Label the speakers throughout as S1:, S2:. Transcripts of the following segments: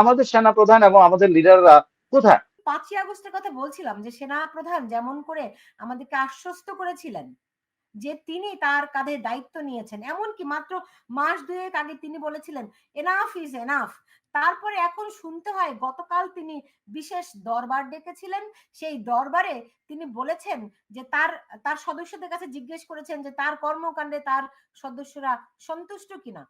S1: আমাদের সেনাপ্রধান এবং আমাদের লিডাররা কোথায়?
S2: পাঁচই আগস্টের কথা বলছিলাম যে সেনা প্রধান যেমন করে আমাদেরকে আশ্বস্ত করেছিলেন যে তিনি তার কাঁধে দায়িত্ব নিয়েছেন, এমনকি মাত্র মাস দুয়েক আগে তিনি বলেছিলেন এনাফ ইজ এনাফ তারপরে এখন শুনতে হয় গতকাল তিনি বিশেষ দরবার ডেকেছিলেন, সেই দরবারে তিনি বলেছেন যে তার তার সদস্যদের কাছে জিজ্ঞেস করেছেন যে তার কর্মকাণ্ডে তার সদস্যরা সন্তুষ্ট কিনা।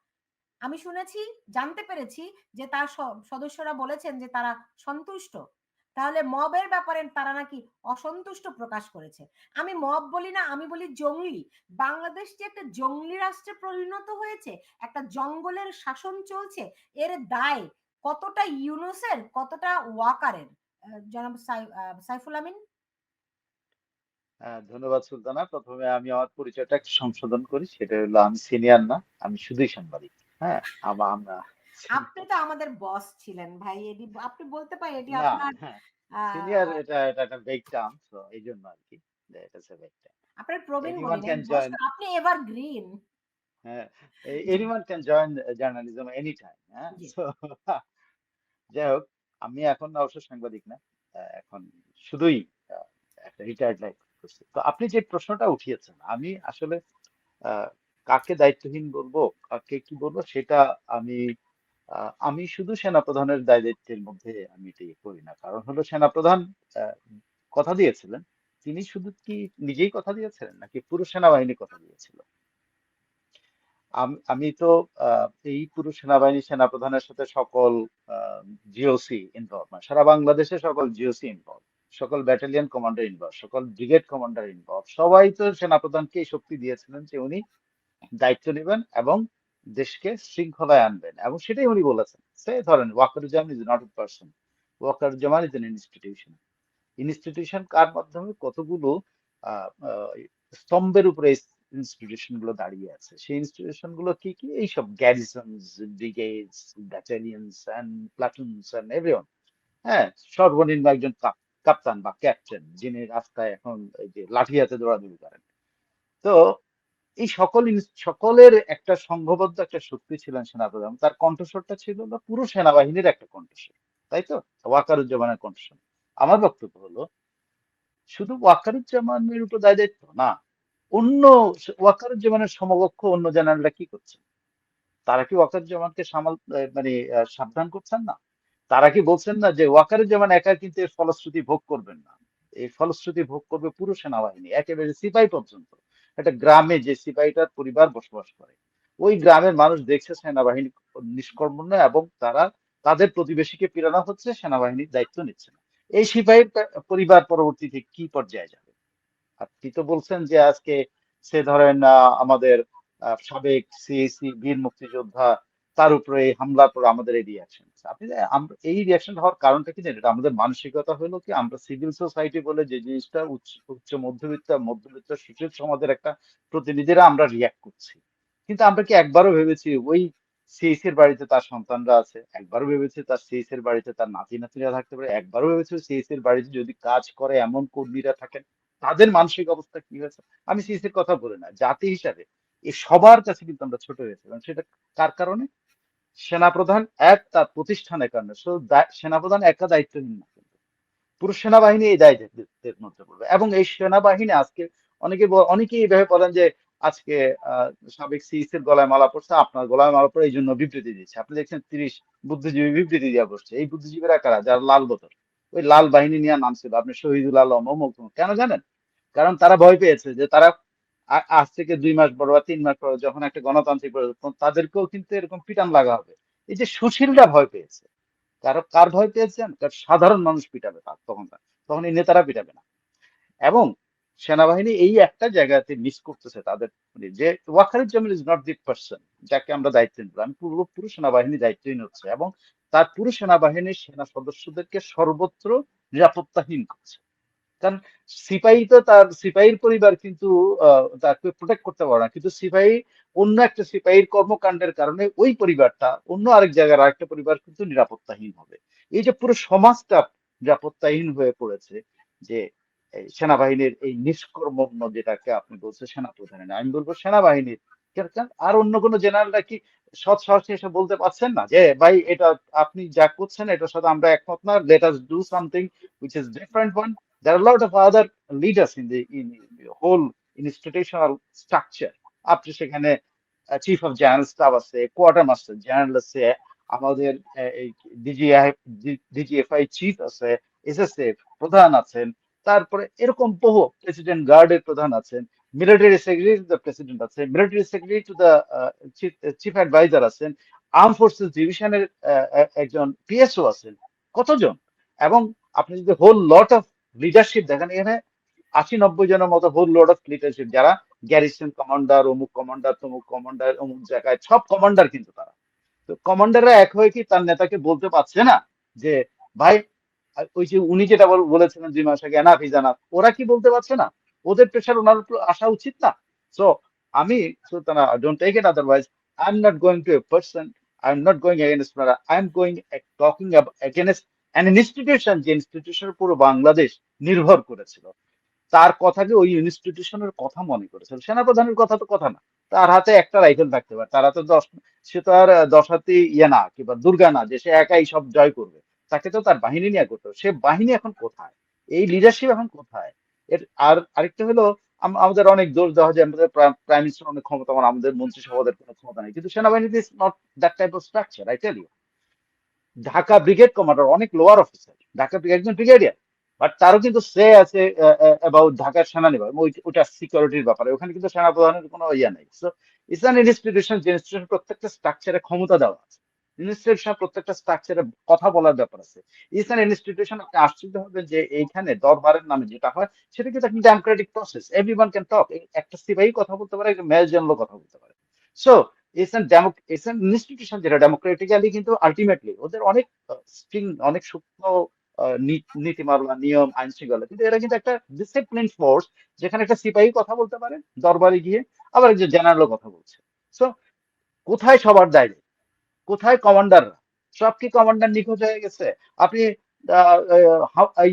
S2: আমি শুনেছি জানতে পেরেছি যে তার সদস্যরা বলেছেন যে তারা সন্তুষ্ট। তাহলে মবের ব্যাপারে তারা নাকি অসন্তুষ্ট প্রকাশ করেছে। আমি মব বলি না আমি বলি জঙ্গলি। বাংলাদেশ যে একটা জঙ্গলি রাষ্ট্রে পরিণত হয়েছে একটা জঙ্গলের শাসন চলছে এর দায় কতটা ইউনুসের কতটা ওয়াকারের? জনাব সাইফুল আমিন?
S1: হ্যাঁ, ধন্যবাদ সুলতানা। প্রথমে আমি আমার পরিচয়টা একটু সংশোধন করি সেটা হলো আমি সিনিয়র না আমি শুধুই সাংবাদিক। হ্যাঁ আমা- আমরা
S2: আপনি তো আমাদের বস ছিলেন ভাই এটি আপনি বলতে পারেন এটি আপনার
S1: হ্যাঁ সিনিয়র এটা এটা একটা বেগ টার্ম এই জন্য আর কি এটা হচ্ছে বেগ টার্ম
S2: আপনার প্রবীণ আপনি এভার গ্রিন
S1: হ্যাঁ anyone can join journalism any time হ্যাঁ যাই হোক আমি এখন অবশ্য সাংবাদিক না এখন শুধুই একটা রিটায়ার্ড লাইফ করছি। তো আপনি যে প্রশ্নটা উঠিয়েছেন আমি আসলে আহ, কাকে দায়িত্বহীন বলব, কাকে কি বলব সেটা আমি আমি শুধু সেনাপ্রধানের দায় দায়িত্বের মধ্যে আমি এটি করি না। কারণ হলো সেনাপ্রধান কথা দিয়েছিলেন, তিনি শুধু কি নিজেই কথা দিয়েছিলেন নাকি পুরো সেনাবাহিনী কথা দিয়েছিল? আম- তো এই পুরো সেনাবাহিনী সেনাপ্রধানের সাথে সকল জিওসি ইনভলভ সারা বাংলাদেশে সকল জিওসি ইনভলভ সকল ব্যাটালিয়ন কমান্ডার ইনভলভ সকল ব্রিগেড কমান্ডার ইনভলভ সবাই তো সেনাপ্রধানকে শক্তি দিয়েছিলেন যে উনি দায়িত্ব নেবেন এবং দেশকে শৃঙ্খলায় আনবেন। এবং সেটাই উনি বলেছেন। সে ধরেন Wakeruzzaman is not a person Wakeruzzaman is an institution institution কার মাধ্যমে? কতগুলো স্তম্ভের উপরে ইনস্টিটিউশনগুলো দাঁড়িয়ে আছে। সেই ইনস্টিটিউশনগুলো কি কি? এইসব garrisons brigades battalions and platoons and everyone হ্যাঁ সর্বনিম্ন একজন কাপ- কাপ্তান বা ক্যাপ্টেন যিনি রাস্তায় এখন এই যে লাঠি হাতে দৌড়াদৌড়ি করেন। তো এই সকল সকলের একটা সংঘবদ্ধ একটা শক্তি ছিলেন সেনাপ্রধান। তার কণ্ঠস্বরটা ছিল হলো পুরো সেনাবাহিনীর একটা কণ্ঠস্বর, তাই তো? ওয়াকারুজ্জামানের কণ্ঠস্বর। আমার বক্তব্য হলো, শুধু ওয়াকারুজ্জামানের উপর দায় দায়িত্ব না, অন্য ওয়াকারুজ্জামানের সমকক্ষ অন্য জেনারেলরা কি করছে তারা কি ওয়াকারুজ্জামানকে সামাল মানে সাবধান করছেন না? তারা কি বলছেন না যে ওয়াকারুজ্জামান একা কিন্তু এর ফলশ্রুতি ভোগ করবেন না? এই ফলশ্রুতি ভোগ করবে পুরো সেনাবাহিনী, একেবারে সিপাহী পর্যন্ত। একটা গ্রামে যে সিপাহীটার পরিবার বসবাস করে। ওই গ্রামের মানুষ দেখছে সেনাবাহিনী নিষ্কর্মণ্য এবং তারা তাদের প্রতিবেশীকে পীড়ানো হচ্ছে, সেনাবাহিনীর দায়িত্ব নিচ্ছে না। এই সিপাহীর পরিবার পরবর্তীতে কি পর্যায়ে যাবে? আপনি তো বলছেন যে আজকে সে ধরেন আমাদের সাবেক সিএসি, বীর মুক্তিযোদ্ধা তার উপরে এই হামলার পর আমাদের এই রিয়াকশন আপনি এই রিয়াকশন হওয়ার কারণটা কি জানেন? এটা আমাদের মানসিকতা হলো কি? আমরা সিভিল সোসাইটি বলে যে জিনিসটা উচ্চ মধ্যবিত্ত মধ্যবিত্ত সুশীল সমাজের একটা প্রতিনিধিরা আমরা রিয়াক্ট করছি। কিন্তু আমরা কি একবারও ভেবেছি ওই সিএসির বাড়িতে তার সন্তানরা আছে? একবারও ভেবেছি তার সিএসির বাড়িতে তার নাতি নাতিরা থাকতে পারে। একবারও ভেবেছি সিএসির বাড়িতে যদি কাজ করে এমন কর্মীরা থাকেন, তাদের মানসিক অবস্থা কি হয়েছে? আমি সিএসির কথা বলি না। জাতি হিসাবে এই সবার কাছে কিন্তু আমরা ছোট হয়েছি। এবং সেটা কার কারণে? সেনাপ্রধান এক তার প্রতিষ্ঠানের কারণে। শুধু সেনাপ্রধান একা দায়িত্বহীন না কিন্তু। পুরো সেনাবাহিনী এই দায়িত্বের মধ্যে পড়বে। এবং এই সেনাবাহিনী আজকে অনেকে অনেকেই এইভাবে বলেন যে, আজকে সাবেক সিইসির গলায় মালা পড়ছে, আপনার গলায় মালা পড়ে এই জন্য বিবৃতি দিচ্ছে। আপনি দেখছেন তিরিশ বুদ্ধিজীবী বিবৃতি দিয়ে বসছে। এই বুদ্ধিজীবীরা কারা? যারা লাল বদর ওই লাল বাহিনী নিয়ে নাম ছিল আপনি শহীদুল আলম অমুক। কেন জানেন? কারণ তারা ভয় পেয়েছে যে তারা আজ থেকে দুই মাস পর বা তিন মাস পর যখন একটা গণতান্ত্রিক তাদেরকেও কিন্তু এরকম পিটান লাগা হবে। এই যে সুশীলরা ভয় পেয়েছে, কারও, কার ভয় পেয়েছেন? কারণ সাধারণ মানুষ পিটাবে তার তখন তখন এই নেতারা পিটাবে না। এবং সেনাবাহিনী এই একটা জায়গাতে মিস করতেছে তাদের মানে যে Wakeruzzaman is not the person যাকে আমরা দায়িত্ব নিব আমি পুরো পুরো সেনাবাহিনী দায়িত্বহীন হচ্ছে এবং তার পুরো সেনাবাহিনীর সেনা সদস্যদেরকে সর্বত্র নিরাপত্তাহীন করছে। কারণ সিপাহী তো তার, সিপাহীর পরিবার কিন্তু তাকে প্রোটেক্ট করতে পারে না। কিন্তু সিপাহী অন্য একটা সিপাহীর কর্মকাণ্ডের কারণে ওই পরিবারটা অন্য আরেক জায়গার আরেকটা পরিবার কিন্তু নিরাপত্তাহীন হবে। এই যে পুরো সমাজটা নিরাপত্তাহীন হয়ে পড়েছে যে সেনাবাহিনীর এই নিষ্কর্মণ্য যেটাকে আপনি বলছেন সেনাপ্রধানের, আমি বলব সেনাবাহিনীর। আর অন্য কোনো জেনারেলরা কি সৎ সাহসে এসে বলতে পারছেন না? যে, ভাই, এটা আপনি যা করছেন, এটার সাথে আমরা একমত না। Let us do something which is different one there are a lot of other leaders in the in the whole institutional structure. আপনি সেখানে চিফ অফ জেনারেল স্টাফ আছে কোয়ার্টার মাস্টার জেনারেল আছে আমাদের ডিজিএফআই চিফ আছে SSF প্রধান আছেন, তারপরে এরকম বহু প্রেসিডেন্ট গার্ডের প্রধান আছেন military secretary to the president আছে military secretary to the chief adviser আছেন আর্ম ফোর্সেস ডিভিশনের একজন পিএসও আছেন, কতজন? এবং আপনি যদি হোল লট অফ লিডারশিপ দেখেন, এখানে আশি নব্বই জনের মতো হোল লট অফ লিডারশিপ যারা গ্যারিসন কমান্ডার অমুক কমান্ডার তমুক কমান্ডার অমুক জায়গায়, সব কমান্ডার কিন্তু তারা। তো কমান্ডাররা এক হয়ে কি তার নেতাকে বলতে পারছে না যে, ভাই, ওই যে উনি যেটা বল- বলেছিলেন দুই মাস আগে এনাফ ইজ এনাফ ওরা কি বলতে পারছে না? ওদের প্রেশার ওনার উপর আসা উচিত না? সো আমি don't take it otherwise I am not going to a person I am not going against I am going talking against an institution যে ইনস্টিটিউশনের পুরো বাংলাদেশ নির্ভর করেছিল, তার কথাকে ওই ইনস্টিটিউশনের কথা মনে করেছিল, সেনাপ্রধানের কথা তো কথা না। তার হাতে একটা রাইফেল থাকতে পারে, তার হাতে দশ, সে তো আর দশ হাতে ইয়ে না, কিংবা দুর্গা না, যে সে একাই সব জয় করবে। তাকে তো তার বাহিনী নিয়ে করতে। সে বাহিনী এখন কোথায়? এই লিডারশিপ এখন কোথায়? এর আর আরেকটা হলো আমাদের অনেক দোষ দেওয়া হয় যে আমাদের প্রাইম মিনিস্টার অনেক ক্ষমতা আমাদের মন্ত্রিসভাদের কোনো ক্ষমতা নেই। কিন্তু সেনাবাহিনীতে is not that type of structure I tell you Dhaka brigade commander, অনেক লোয়ার অফিসার ঢাকা একজন ব্রিগেডিয়ার বাট তারও কিন্তু সে আছে অ্যাবাউট ঢাকার সেনানিবাস ওইটা সিকিউরিটির ব্যাপারে, ওখানে কিন্তু সেনা প্রধানের কোনো ইয়ে নেই। সো অ্যান ইনস্টিটিউশন যে ইনস্টিটিউশন প্রত্যেকটা স্ট্রাকচারে ক্ষমতা দেওয়া আছে। ইনস্টিটিউশন প্রত্যেকটা স্ট্রাকচারে কথা বলার ব্যাপার আছে। ইটস ইনস্টিটিউশন আপনি আশ্চর্য হবেন যে এইখানে দরবারের নামে যেটা হয়, সেটা কিন্তু একটা democratic process every one can talk একটা সিপাহী কথা বলতে পারে, একটা মেল কথা বলতে পারে। সো ইনস্টিটিউশন যেটা ডেমোক্রেটিক্যালি কিন্তু আলটিমেটলি ওদের অনেক স্ট্রিং, অনেক সূক্ষ্ম নীতিমালা, নিয়ম, আইন শৃঙ্খলা, কিন্তু এরা কিন্তু একটা ডিসিপ্লিন ফোর্স যেখানে একটা সিপাহী কথা বলতে পারে, দরবারে গিয়ে আবার একজন জেনারেলও কথা বলছে। সো কোথায় সবার দায়িত্ব কোথায় সব কি কমান্ডার নিখোঁজ হয়ে গেছে? আপনি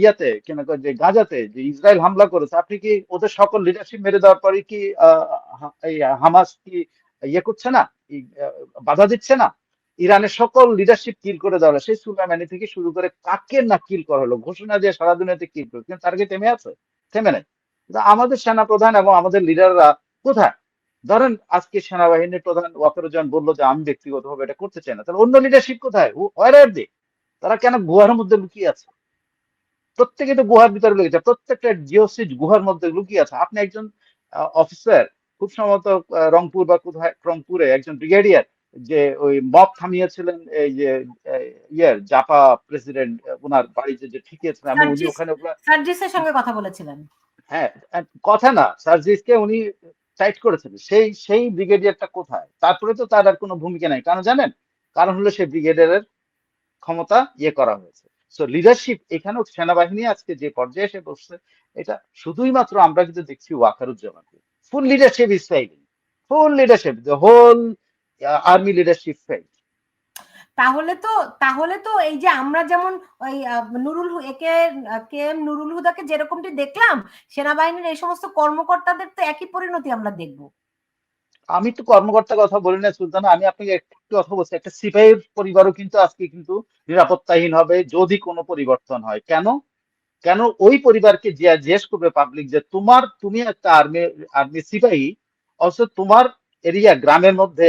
S1: ইয়াতে, কেন যে গাজাতে যে ইসরায়েল হামলা করেছে, আপনি কি ওদের সকল লিডারশিপ মেরে দেওয়ার পরে কি হামাস কি ইয়ে করছে না বাধা দিচ্ছে না। ইরানের সকল লিডারশিপ কিল করে দেওয়া সেই সুলাইমানি থেকে শুরু করে কাকে না কিল করা হলো, ঘোষণা দিয়ে সারা দুনিয়াতে কিল করে। কিন্তু তার থেমে আছে, থেমে নেই। আমাদের সেনা প্রধান এবং আমাদের লিডাররা কোথায়? ধরেন আজকে সেনাবাহিনীর প্রধান ওয়াকারুজ্জামান বলল যে, আমি ব্যক্তিগতভাবে এটা করতে চাই না। তাহলে অন্য লিডারশিপ কোথায়? তারা কেন গুহার মধ্যে লুকিয়ে আছে? প্রত্যেকে তো গুহার ভিতরে লুকিয়ে আছে, প্রত্যেকটা জিওসিট গুহার মধ্যে লুকিয়ে আছে। আপনি একজন অফিসার খুব সম্ভবত রংপুর বা কোথায় রংপুরে একজন ব্রিগেডিয়ার যে ওই মব থামিয়েছিলেন এই যে ইয়ের জাপা প্রেসিডেন্ট ওনার বাড়িতে যে ঠিকিয়েছিলেন এবং উনি ওখানে
S2: সার্জিসের সঙ্গে কথা বলেছিলেন।
S1: হ্যাঁ কথা না সার্জিসকে উনি টাইট করেছেন সেই সেই ব্রিগেডিয়ারটা কোথায়? তারপরে তো তার আর কোনো ভূমিকা নাই। কারণ জানেন? কারণ হলো সেই ব্রিগেডিয়ারের ক্ষমতা ইয়ে করা হয়েছে। সো লিডারশিপ এখানেও সেনাবাহিনী আজকে যে পর্যায়ে এসে বসছে এটা শুধুই মাত্র আমরা কিন্তু দেখছি ওয়াকারুজ্জামানকে। Full leadership is failing full leadership the whole army leadership fail
S2: তাহলে তো তাহলে তো এই যে আমরা যেমন ওই নুরুল একে কে এম নুরুল হুদাকে যেরকমটি দেখলাম সেনাবাহিনীর এই সমস্ত কর্মকর্তাদের তো একই পরিণতি আমরা দেখব।
S1: আমি তো কর্মকর্তার কথা বলি না সুলতানা আমি আপনাকে একটু কথা বলছি। একটা সিপাহীর পরিবারও কিন্তু আজকে কিন্তু নিরাপত্তাহীন হবে যদি কোনো পরিবর্তন হয়। কেন? কেন ওই পরিবারকে যে জিজ্ঞেস করবে পাবলিক যে তোমার, তুমি একটা আর্মি আর্মি সিপাহী, অথচ তোমার এরিয়া গ্রামের মধ্যে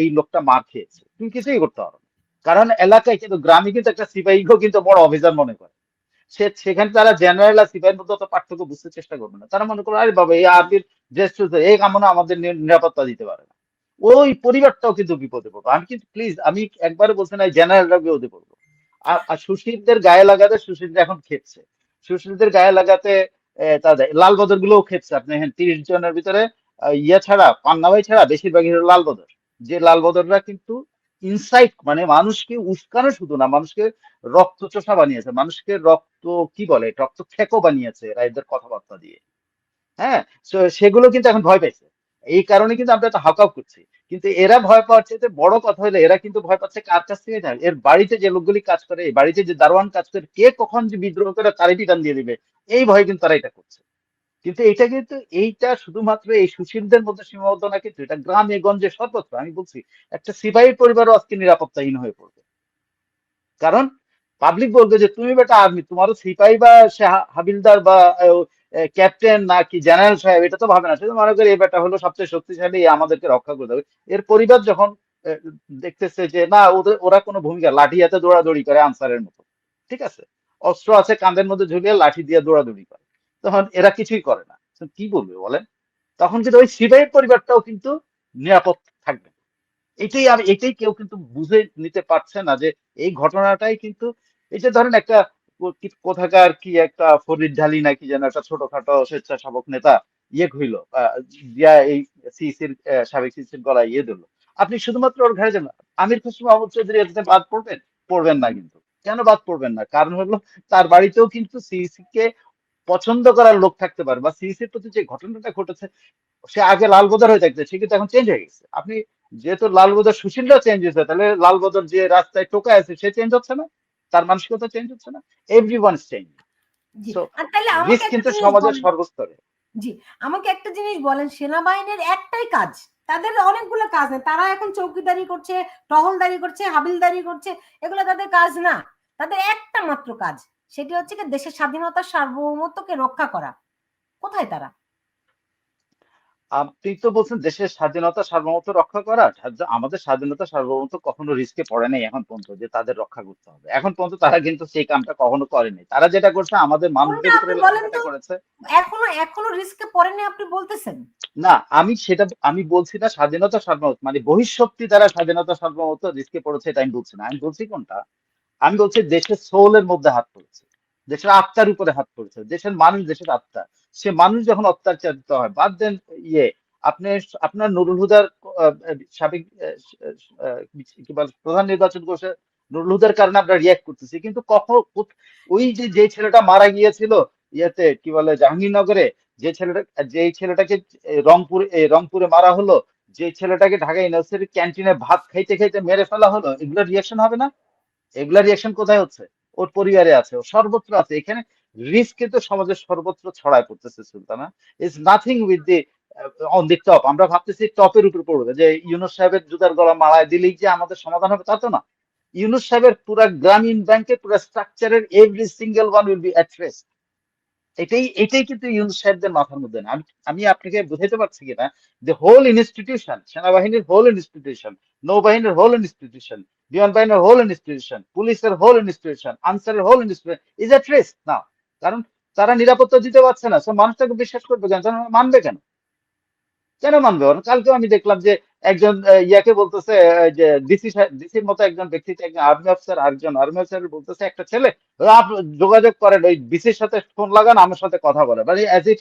S1: এই লোকটা মার খেয়েছে। তুমি কিছুই করতে পারো কারণ এলাকায় কিন্তু, গ্রামে কিন্তু একটা সিপাহীকেও কিন্তু বড় অফিসার মনে করে। সে, সেখানে তারা জেনারেল আর সিপাহীর মধ্যে অত পার্থক্য বুঝতে চেষ্টা করবে না। তারা মনে করে আরে বাবা, এই আর্মির ড্রেস এই কামনা আমাদের নিরাপত্তা দিতে পারে না। ওই পরিবারটাও কিন্তু বিপদে পড়ব। আমি কিন্তু প্লিজ আমি একবারে বলছি না জেনারেলরা বিপদে পড়ব। আর সুশীলদের গায়ে লাগাতে সুশীলরা এখন খেপছে। সুশীলদের গায়ে লাগাতে তাদের লাল বদর গুলোও খেতে আপনি হ্যাঁ তিরিশ জনের ভিতরে ইয়ে ছাড়া পান্না ভাই ছাড়া, বেশিরভাগই হলো লাল বদর। যে লাল বদররা কিন্তু ইনসাইট মানে মানুষকে উস্কানো শুধু না, মানুষকে রক্ত চোষা বানিয়েছে, মানুষকে রক্ত, কি বলে, রক্ত খেকো বানিয়েছে এরা কথাবার্তা দিয়ে। হ্যাঁ সেগুলো কিন্তু এখন ভয় পাইছে। এই কারণে কিন্তু আমরা তো হাকাপ করছি। কিন্তু এরা ভয় পাওয়ার চাইতে বড় কথা হলো এরা কিন্তু ভয় পাচ্ছে কার কাছ থেকে জানে এর বাড়িতে যে লোকগুলি কাজ করে, এই বাড়িতে যে দারোয়ান কাজ করে, কে কখন যে বিদ্রোহ করে তারই টান দিয়ে দিবে। এই ভয় কিন্তু তারা এটা করছে। কিন্তু এটা কিন্তু, এইটা শুধুমাত্র এই সুশীলদের মধ্যে সীমাবদ্ধ না, কিন্তু এটা গ্রামে গঞ্জে সর্বত্র। আমি বলছি, একটা সিপাহী পরিবারও আজকে নিরাপত্তাহীন হয়ে পড়বে। কারণ পাবলিক বলবে যে, তুমি বেটা আর্মি, তোমারও সিপাহী বা হাবিলদার বা ক্যাপ্টেন না কি জেনারেল সাহেব, এটা তো ভাবে না। শুধু মনে করে এই বেটা হলো সবচেয়ে শক্তিশালী, আমাদেরকে রক্ষা করে দেবে। এর পরিবার যখন দেখতেছে যে, না, ওদের, ওরা কোনো ভূমিকা, লাঠি হাতে দৌড়াদৌড়ি করে আনসারের মতো। ঠিক আছে? অস্ত্র আছে কাঁধের মধ্যে ঝুলিয়ে লাঠি দিয়ে দৌড়াদৌড়ি করে। তখন এরা কিছুই করে না। কি বলবে বলেন? তখন কিন্তু ওই সিপাহীর পরিবারটাও কিন্তু নিরাপদ থাকবে। এটাই আমি, এটাই কেউ কিন্তু বুঝে নিতে পারছে না যে, এই ঘটনাটাই কিন্তু, এই যে ধরেন একটা কোথাকার কি একটা ফরিদ ঢালি নাকি যেন একটা ছোটখাটো স্বেচ্ছাসেবক নেতা ইয়ে হইল দিয়া এই সিসির সাবেক সিসির গলায় ইয়ে দিল আপনি শুধুমাত্র ওর ঘরে যান, আমির খুশরু মাহমুদ চৌধুরী এটাতে বাদ পড়বেন? পড়বেন না কিন্তু। কেন বাদ পড়বেন না? কারণ হলো তার বাড়িতেও কিন্তু সিসি কে পছন্দ করার লোক থাকতে পারে বা সিসির প্রতি যে ঘটনাটা ঘটেছে, সে আগে লাল বদর হয়ে থাকতো, সে কিন্তু এখন চেঞ্জ হয়ে গেছে। আপনি যেহেতু লাল বদর সুশীলরা চেঞ্জ হয়েছে, তাহলে লাল বদর যে রাস্তায় টোকা আছে, সে চেঞ্জ হচ্ছে না? তার মানসিকতা চেঞ্জ হচ্ছে না এভরি ওয়ান চেঞ্জ
S2: জি আমাকে একটা
S1: কিন্তু
S2: জিনিস
S1: সমাজের
S2: বলেন-
S1: সর্বস্তরে।
S2: জি আমাকে একটা জিনিস বলেন সেনাবাহিনীর একটাই কাজ তাদের অনেকগুলো কাজ নেই তারা এখন চৌকিদারি করছে টহলদারি করছে হাবিলদারি করছে এগুলো তাদের কাজ না তাদের একটা মাত্র কাজ সেটি হচ্ছে কি দেশের স্বাধীনতা সার্বভৌমত্বকে রক্ষা করা। কোথায় তারা?
S1: আপনি তো বলছেন দেশের স্বাধীনতা সার্বভৌমত্ব রক্ষা করা আমাদের স্বাধীনতা সার্বভৌমত্ব কখনো রিস্কে পড়ে নাই এখন পর্যন্ত যে তাদের রক্ষা করতে হবে। এখন পর্যন্ত তারা কিন্তু সেই কামটা কখনো করেনি। তারা যেটা করছে আমাদের মানুষদের উপরে? করেছে।
S2: এখনও এখনও রিস্কে পড়েনি আপনি বলতেছেন?
S1: না আমি সেটা আমি বলছি না স্বাধীনতা সার্বভৌমত্ব মানে বহিঃশক্তি দ্বারা স্বাধীনতা সার্বভৌমত্ব রিস্কে পড়েছে এটা আমি বলছি না। আমি বলছি কোনটা? আমি বলছি দেশের সোলের মধ্যে হাত পড়েছে। দেশের আত্মার উপরে হাত পড়েছে। দেশের মানুষ দেশের আত্মা। সে মানুষ যখন অত্যাচারিত হয়, বাদ দেন ইয়ে আপনি আপনার নুরুল হুদার সাবেক কি বলে, প্রধান নির্বাচন করছে নুরুল হুদার কারণে আমরা রিয়াক্ট করতেছি। কিন্তু কখন ওই যে যে ছেলেটা মারা গিয়েছিল, ইয়েতে কি বলে, জাহাঙ্গীরনগরে, যে ছেলেটা, যে ছেলেটাকে রংপুর রংপুরে মারা হলো, যে ছেলেটাকে ঢাকা ইউনিভার্সিটির ক্যান্টিনে ভাত খাইতে খাইতে মেরে ফেলা হলো, এগুলো রিয়াকশন হবে না? এগুলা রিয়াকশন কোথায় হচ্ছে? ওর পরিবারে আছে সর্বত্র আছে। এখানে রিস্ক কিন্তু সমাজের সর্বত্র ছড়ায় পড়তেছে, Sultana. Is nothing with the on the top আমরা ভাবতেছি টপের উপর পড়বে। যে ইউনুস সাহেবের জুতার গলা মালায় দিলেই যে আমাদের সমাধান হবে, তা তো না। ইউনুস সাহেবের পুরা গ্রামীণ ব্যাংকের পুরা স্ট্রাকচারের every single one will be at rest এটাই এটাই কিন্তু ইউনুস সাহেবদের মাথার মধ্যে না। আমি আমি আপনাকে বুঝাইতে পারছি কিনা যে হোল ইনস্টিটিউশন সেনাবাহিনীর হোল ইনস্টিটিউশন নৌবাহিনীর হোল ইনস্টিটিউশন বিমান বাহিনীর হোল ইনস্টিটিউশন পুলিশের হোল ইনস্টিটিউশন আনসারের whole institution is at rest না কারণ তারা নিরাপত্তা দিতে পারছে না। মানুষ তাকে বিশ্বাস করবে কেন? মানবে কেন? কেন মানবে? কালকে আমি দেখলাম যে একজন ইয়াকে বলতেছে যে ডিসি ডিসির মতো একজন ব্যক্তি একজন আর্মি অফিসার, আরেকজন আর্মি অফিসার বলতেছে, একটা ছেলে যোগাযোগ করেন ওই ডিসির সাথে, ফোন লাগান, আমার সাথে কথা বলে। মানে as it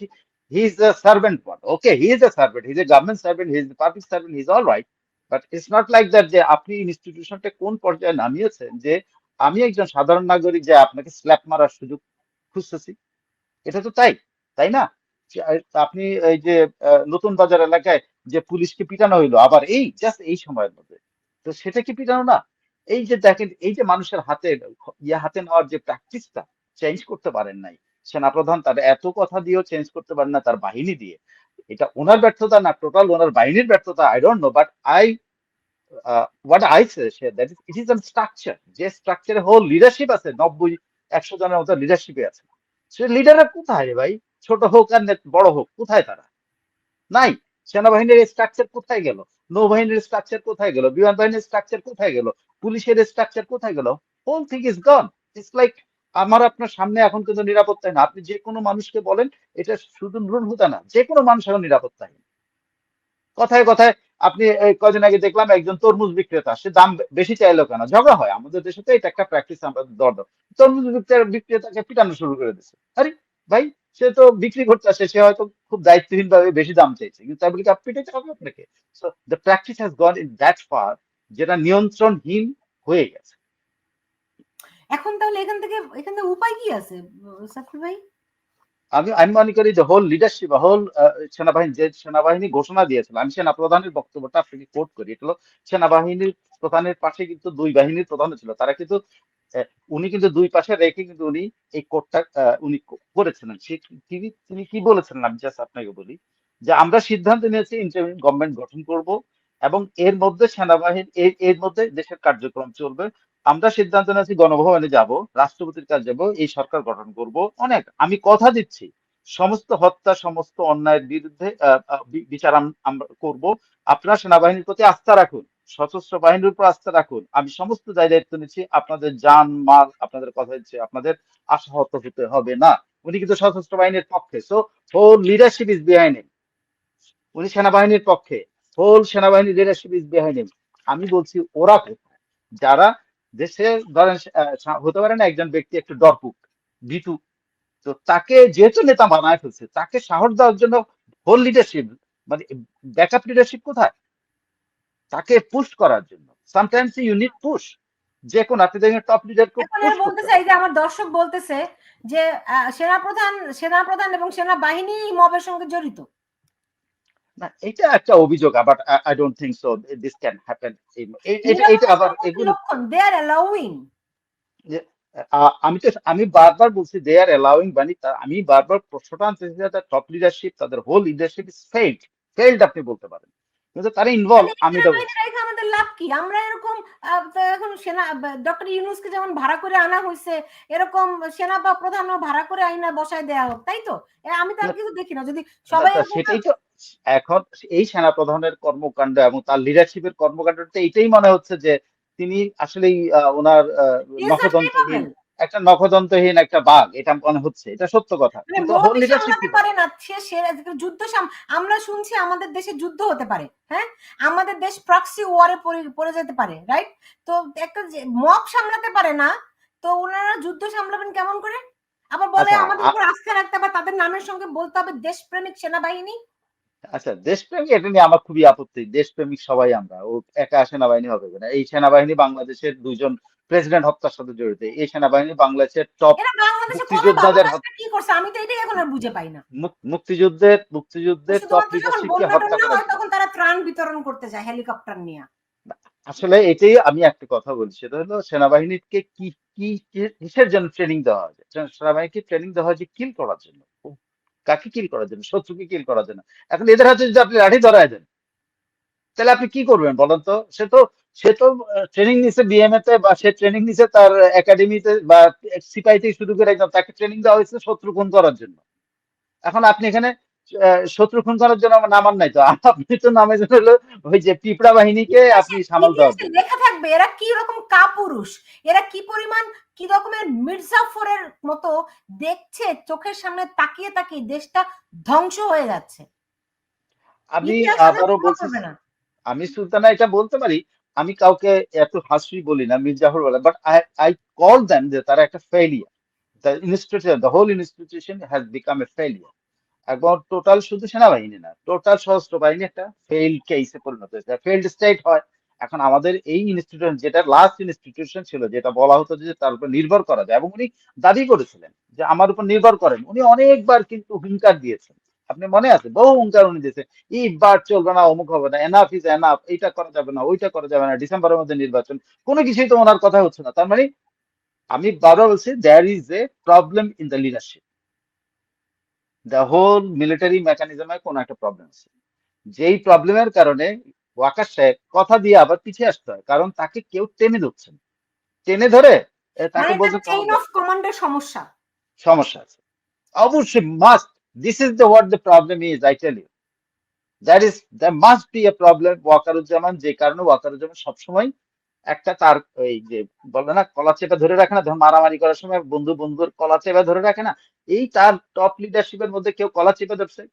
S1: he is a servant one okay he is a servant he is a government servant he is public servant he is all right but it's not like that যে আপনি ইনস্টিটিউশনটা কোন পর্যায়ে নামিয়েছেন যে আমি একজন সাধারণ নাগরিক যে আপনাকে স্ল্যাপ মারার সুযোগ খুঁজতেছি। এটা তো তাই তাই না? আপনি এই যে নতুন বাজার এলাকায় যে পুলিশকে পিটানো হইল, আবার এই জাস্ট এই সময়ের মধ্যে। তো সেটা কি পিটানো না? এই যে দেখেন, এই যে মানুষের হাতে ইয়ে হাতে নেওয়ার যে প্র্যাকটিসটা চেঞ্জ করতে পারেন নাই। সেনাপ্রধান তার এত কথা দিয়েও চেঞ্জ করতে পারেন না তার বাহিনী দিয়ে। এটা ওনার ব্যর্থতা না টোটাল ওনার বাহিনীর ব্যর্থতা I don't know but I what I say that is it is structure যে স্ট্রাকচারে হোল লিডারশিপ আছে, নব্বই একশো জনের মতো লিডারশিপে আছে। সে লিডাররা কোথায় রে ভাই? ছোট হোক আর বড় হোক, কোথায় তারা? নাই। সেনাবাহিনীর স্ট্রাকচার কোথায় গেল? নৌবাহিনীর স্ট্রাকচার কোথায় গেল? বিমান বাহিনীর স্ট্রাকচার কোথায় গেল? পুলিশের স্ট্রাকচার কোথায় গেল? Whole thing is gone it's like আমার আপনার সামনে এখন কিন্তু নিরাপত্তায় না আপনি যে কোনো মানুষকে বলেন, এটা শুধু নুরুল হুদা না যে কোনো মানুষ এখন নিরাপত্তাহীন কথায় কথায় আপনি কদিন আগে দেখলাম একজন তরমুজ বিক্রেতা, সে দাম বেশি চাইলো কেন? ঝগড়া হয়। আমাদের দেশে তো এটা একটা প্র্যাকটিস আমরা দর তরমুজ বিক্রেতাকে পিটানো শুরু করে দিচ্ছে আরে ভাই, সে তো বিক্রি করতে আসে, সে হয়তো খুব দায়িত্বহীন ভাবে বেশি দাম চাইছে। কিন্তু বলে আপনি পিটাতে হবে আপনাকে? So the practice has gone in that far যেটা নিয়ন্ত্রণহীন হয়ে গেছে।
S2: এখন তাহলে এখান থেকে এখান থেকে উপায় কি আছে, সাকিব ভাই?
S1: আমি আমি মনে করি যে হোল লিডারশিপ হোল সেনাবাহিনী যে সেনাবাহিনী ঘোষণা দিয়েছিল আমি সেনা প্রধানের বক্তব্যটা আপনাকে কোট করি। এটা হলো সেনাবাহিনীর প্রধানের পাশে কিন্তু দুই বাহিনীর প্রধান ছিল। তারা কিন্তু উনি কিন্তু দুই পাশে রেখে কিন্তু উনি এই আহ, উনি করেছিলেন। সে তিনি তিনি কি বলেছিলেন? আমি জাস্ট আপনাকে বলি যে আমরা সিদ্ধান্ত নিয়েছি ইন্টারিম গভর্নমেন্ট গঠন করব এবং এর মধ্যে সেনাবাহিনী এর মধ্যে দেশের কার্যক্রম চলবে। আমরা সিদ্ধান্ত নিয়েছি, গণভবনে যাব, রাষ্ট্রপতির কাছে যাব, এই সরকার গঠন করব। অনেক, আমি কথা দিচ্ছি। সমস্ত হত্যা, সমস্ত অন্যায়ের বিরুদ্ধে বিচার আম- আমরা করব। আপনারা সেনাবাহিনীর প্রতি আস্থা রাখুন, সশস্ত্র বাহিনীর উপর আস্থা রাখুন। আমি সমস্ত দায় দায়িত্ব নিচ্ছি, আপনাদের যান, মাল, আপনাদের কথা হচ্ছে, আপনাদের আশাহত হতে হবে না। উনি কিন্তু সশস্ত্র বাহিনীর পক্ষে so whole leadership is behind উনি সেনাবাহিনীর পক্ষে হোল সেনাবাহিনীর লিডারশিপ ইজ বিহাইন্ড আমি বলছি, ওরা যারা দেশে ধরেন হতে পারে না একজন ব্যক্তি একটু ডরপুক ভীতু। তো তাকে যেহেতু নেতা বানায় ফেলছে তাকে সাহস দেওয়ার জন্য হোল লিডারশিপ মানে ব্যাকআপ লিডারশিপ কোথায়? তাকে পুশ করার জন্য। সামটাইমস ইউ নিড পুশ যে কোন আপনি দেখেন টপ লিডার
S2: বলতে চাই যে আমার দর্শক বলতেছে যে সেনাপ্রধান সেনাপ্রধান এবং সেনাবাহিনী এই মবের সঙ্গে জড়িত।
S1: না এটা একটা অভিযোগ আবার I don't think so this can happen এটা এটা আবার এগুলো
S2: দে আর অ্যালাউইং
S1: আমি তো আমি বারবার বলছি দে আর অ্যালাউইং মানে আমি বারবার প্রশ্নটা আনতেছি যে টপ লিডারশিপ তাদের whole leadership is failed failed আপনি বলতে পারেন। কিন্তু তারা ইনভলভ আমি
S2: রেখে আমাদের লাভ কি? আমরা এরকম এখন সেনা ডক্টর ইউনুসকে যেমন ভাড়া করে আনা হয়েছে এরকম সেনা বা প্রধান ভাড়া করে আইনা বসায় দেওয়া হোক তাই তো? আমি তো আর কিছু দেখি না যদি সবাই
S1: সেটাই তো এখন এই সেনা প্রধানের কর্মকাণ্ড এবং তার লিডারশিপের কর্মকাণ্ডতে এইটাই মনে হচ্ছে যে তিনি আসলেই ওনার নখদন্তহীন একটা নখদন্তহীন একটা বাঘ এটা মনে হচ্ছে এটা সত্য কথা।
S2: মানে যুদ্ধ আমরা শুনছি আমাদের দেশে যুদ্ধ হতে পারে হ্যাঁ? আমাদের দেশ প্রক্সি ওয়ারে পড়ে যেতে পারে রাইট তো একটা মব সামলাতে পারে না তো ওনারা যুদ্ধ সামলাবেন কেমন করে? আবার বলে
S1: আচ্ছা,
S2: আমাদের উপর আস্থা রাখতে হবে তাদের নামের সঙ্গে বলতে হবে দেশপ্রেমিক সেনাবাহিনী
S1: আচ্ছা দেশপ্রেমিক এটা নিয়ে আমার খুবই আপত্তি। দেশপ্রেমিক সবাই আমরা। ও একা সেনাবাহিনী হবে না এই সেনাবাহিনী বাংলাদেশের দুইজন প্রেসিডেন্ট হত্যার সাথে জড়িত। এই সেনাবাহিনী বাংলাদেশের টপ মুক্তিযোদ্ধাদের
S2: কি করছে? আমি তো এটাই এখন আর বুঝে পাই না।
S1: মুক্তিযুদ্ধের মুক্তিযুদ্ধের টপ লিডারশিপকে হত্যা করা
S2: তখন তারা ত্রাণ বিতরণ করতে যায় হেলিকপ্টার নিয়ে।
S1: আসলে এটাই আমি একটা কথা বলছি। সেটা হলো সেনাবাহিনীকে কি কি কি- কিসের জন্য ট্রেনিং দেওয়া হয়? সেনাবাহিনীকে ট্রেনিং দেওয়া হয় যে কিল করার জন্য। কাকে কিল করার জন্য? শত্রুকে কিল করার জন্য। এখন এদের হাতে যদি আপনি লাঠি ধরায় দেন, তাহলে আপনি কি করবেন বলেন তো? সে তো সে তো ট্রেনিং নিছে বিএমএ তে বা সে ট্রেনিং নিছে তার একাডেমিতে বা সিপাহি থেকে শুরু করে একদম তাকে ট্রেনিং দেওয়া হয়েছে শত্রু খুন করার জন্য। এখন আপনি এখানে শত্রু খুন করার জন্য আমার নামান নাই তো। আপনি তো নামে হলো ওই যে পিঁপড়া বাহিনীকে আপনি সামাল দেওয়া
S2: লেখা থাকবে, এরা কি রকম কাপুরুষ? এরা কি পরিমাণ কি রকমের মির্জাফরের মতো দেখছে চোখের সামনে তাকিয়ে তাকিয়ে দেশটা ধ্বংস হয়ে যাচ্ছে।
S1: আমি আবারও বলছি আমি সুলতানা এটা বলতে পারি আমি কাউকে এত হাসি বলি না মির্জাফর বলে but I I call then যে তারা একটা failure the institution the whole institution has become a failure একবার টোটাল শুধু সেনাবাহিনী না টোটাল সশস্ত্র বাহিনী একটা ফেইল্ড কেসে পরিণত হয়েছে। ফেইল্ড স্টেট হয় এখন আমাদের এই ইনস্টিটিউশন যেটা লাস্ট ইনস্টিটিউশন ছিল, যেটা বলা হতো যে তার উপর নির্ভর করা যায়। এবং উনি দাবি করেছিলেন যে আমার উপর নির্ভর করেন। উনি অনেকবার কিন্তু হুঙ্কার দিয়েছেন। আপনি মনে আছে? বহু হুঙ্কার উনি দিয়েছেন। ইবার চলবে না, অমুক হবে না এনাফ ইজ এনাফ এইটা করা যাবে না, ওইটা করা যাবে না, ডিসেম্বরের মধ্যে নির্বাচন। কোনো কিছুই তো ওনার কথা হচ্ছে না। তার মানে আমি বারবার বলছি there is a problem in the leadership the whole military মেকানিজমে কোনো একটা প্রবলেম আছে। যেই প্রবলেমের কারণে ওয়াকার সাহেব কথা দিয়ে আবার পিছিয়ে আসতে হয় কারণ তাকে কেউ টেনে ধরছেন টেনে ধরে তাকে
S2: মানে
S1: বলছে
S2: চেইন অফ কমান্ডের সমস্যা।
S1: সমস্যা আছে। অবশ্যই must this is the what the problem is I tell you that is there must be a problem Waker-Uz-Zaman যে কারণে ওয়াকারুজ্জামান সবসময় একটা তার এই যে বলে না কলা চেপে ধরে রাখে না ধর মারামারি করার সময় বন্ধু বন্ধুর কলা চেপে ধরে রাখে না এই তার টপ লিডারশিপের মধ্যে কেউ কলা চেপে ধরছে।